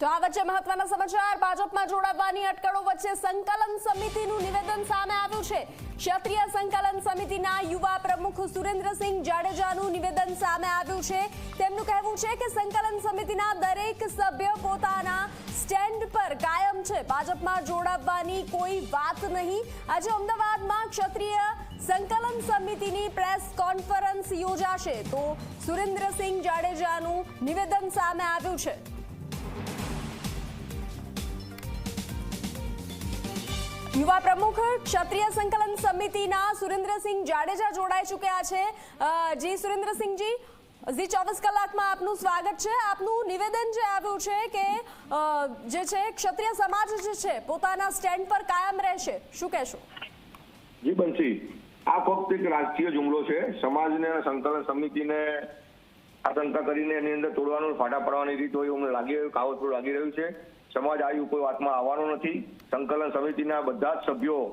તો આ વચ્ચે મહત્વના સમાચાર. ભાજપમાં જોડાવાની અટકળો વચ્ચે સંકલન સમિતિનું નિવેદન સામે આવ્યું છે. ક્ષત્રિય સંકલન સમિતિના યુવા પ્રમુખ સુરેન્દ્રસિંહ જાડેજાનું નિવેદન સામે આવ્યું છે. તેમનું કહેવું છે કે સંકલન સમિતિના દરેક સભ્ય પોતાના સ્ટેન્ડ પર કાયમ છે. ભાજપમાં જોડાવવાની કોઈ વાત નહીં. આજે અમદાવાદમાં ક્ષત્રિય સંકલન સમિતિની પ્રેસ કોન્ફરન્સ યોજાશે. તો સુરેન્દ્રસિંહ જાડેજાનું નિવેદન સામે આવ્યું છે. યુવા પ્રમુખ ક્ષત્રિય સંકલન સમિતિના સુરેન્દ્રસિંહ જાડેજા જોડાઈ ચૂક્યા છે. જી સુરેન્દ્રસિંહજી ઝી ચોવીસ કલાકમાં આપનું સ્વાગત છે. આપનું નિવેદન જે આવ્યું છે કે જે છે, ક્ષત્રિય સમાજ જે છે, પોતાના સ્ટેન્ડ પર કાયમ રહેશે. શું કહેશો? જી બંસી આ ફક્ત એક રાજકીય જુમલો છે. સમાજને સંકલન સમિતિને આશંકા કરીને એની અંદર તોડવાનું ફાટા પડવાની રીત હોય અમને લાગી રહ્યું, કાવતરું લાગી રહ્યું છે. સમાજ આવી કોઈ વાતમાં આવવાનો નથી. સંકલન સમિતિના બધા જ સભ્યો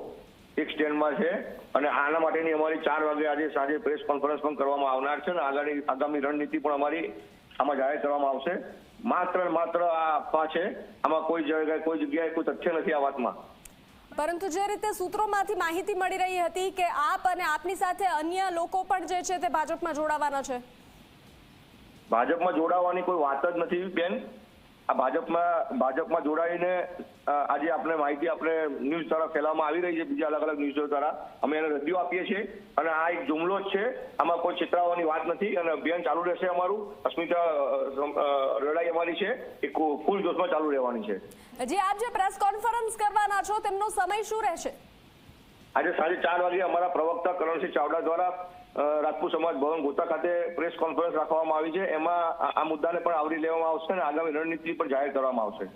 એક સ્ટેન્ડમાં છે અને આના માટેની અમારી ચાર વાગે આજે સાંજે પ્રેસ કોન્ફરન્સ પણ કરવામાં આવનાર છે અને આગામી આગામી રણનીતિ પણ અમારી આમાં જાહેર કરવામાં આવશે. માત્ર માત્ર આ અફવા છે. આમાં કોઈ જગ્યાએ કોઈ જગ્યાએ કોઈ તથ્ય નથી આ વાતમાં. પરંતુ જે રીતે સૂત્રોમાંથી માહિતી મળી રહી હતી કે આપ અને આપની સાથે અન્ય લોકો પણ જે છે તે ભાજપમાં જોડાવાના છે. ભાજપમાં જોડાવાની કોઈ વાત જ નથી બેન. આ ભાજપમાં ભાજપમાં જોડાઈને આજે આપણે માહિતી આપણે ન્યૂઝ દ્વારા ફેલાવવામાં આવી રહી છે બીજા અલગ અલગ ન્યૂઝો દ્વારા. અમે એને રજૂ આપીએ છીએ અને આ એક જુમલો જ છે. આમાં કોઈ છેતરાવાની વાત નથી અને અભિયાન ચાલુ રહેશે અમારું. અસ્મિતા લડાઈ અમારી છે. એ ફૂલ જોશમાં ચાલુ રહેવાની છે. જે આપ જે પ્રેસ કોન્ફરન્સ કરવાના છો તેમનો સમય શું રહેશે? આજે સાંજે ચાર વાગે અમારા પ્રવક્તા કરણસિંહ ચાવડા દ્વારા રાજપૂત સમાજ ભવન ગોતા ખાતે પ્રેસ કોન્ફરન્સ રાખવામાં આવી છે. એમાં આ મુદ્દાને પણ આવરી લેવામાં આવશે અને આગામી રણનીતિ પણ જાહેર કરવામાં આવશે.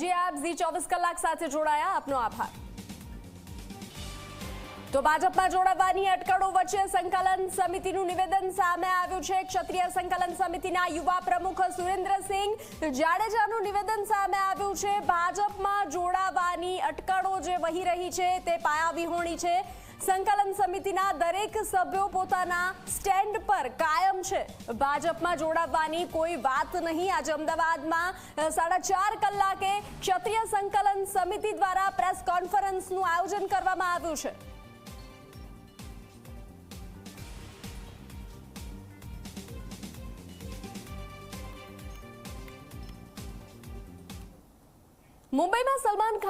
જે આપ ઝી ચોવીસ કલાક સાથે જોડાયા. આપનો આભાર. તો ભાજપમાં જોડાવાની અટકળો વચ્ચે સંકલન સમિતિનું નિવેદન સામે આવ્યું છે. ક્ષત્રિય સંકલન સમિતિના યુવા પ્રમુખ સુરેન્દ્રસિંહ જાડેજાનું નિવેદન સામે આવ્યું છે. ભાજપમાં જોડાવાની અટકળો જે વહી રહી છે તે પાયાવિહોણી છે. સંકલન સમિતિના દરેક સભ્યો પોતાના સ્ટેન્ડ પર કાયમ છે. ભાજપમાં જોડાવવાની કોઈ વાત નહીં. આજે અમદાવાદમાં સાડા ચાર કલાકે ક્ષત્રિય સંકલન સમિતિ દ્વારા પ્રેસ કોન્ફરન્સનું આયોજન કરવામાં આવ્યું છે. મુંબઈમાં સલમાન ખાન